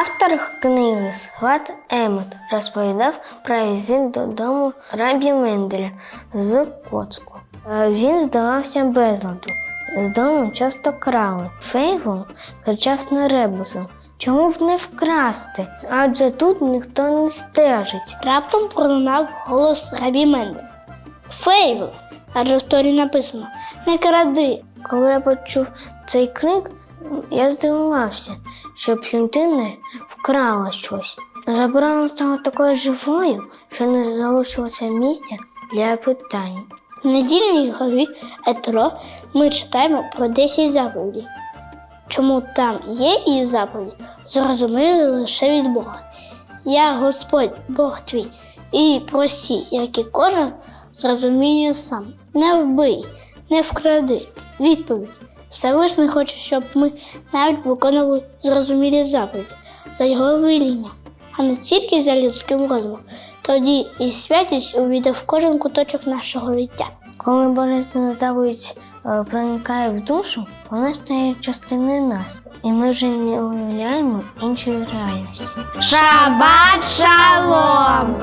Автор книги Сват Емет розповідав про візит додому рабі Менделя з Коцку. Е, Він здавався безладу. З дому часто крали. Фейвол кричав на ребусом. Чому б не вкрасти? Адже тут ніхто не стежить. Раптом пролунав голос Рабі Менделя. Фейвел! Адже в Торі написано не кради. Коли я почув цей крик, я здивувався, щоб людина вкрала щось. Заборона стала такою живою, що не залишилося місця для питань. В недільній главі Етро ми читаємо про 10 заповідей. Чому там є і заповіді, зрозуміли лише від Бога. Я Господь, Бог твій, і прості, як і кожен зрозуміє сам. Не вбий, не вкради. Відповідь. Всевишній хоче, щоб ми навіть виконували зрозумілі заповіді за його велінням, а не тільки за людським розумом. Тоді і святість увійде в кожен куточок нашого життя. Коли Божественна заповідь е, проникає в душу, вона стає частиною нас, і ми вже не уявляємо іншої реальності. Шабат шалом!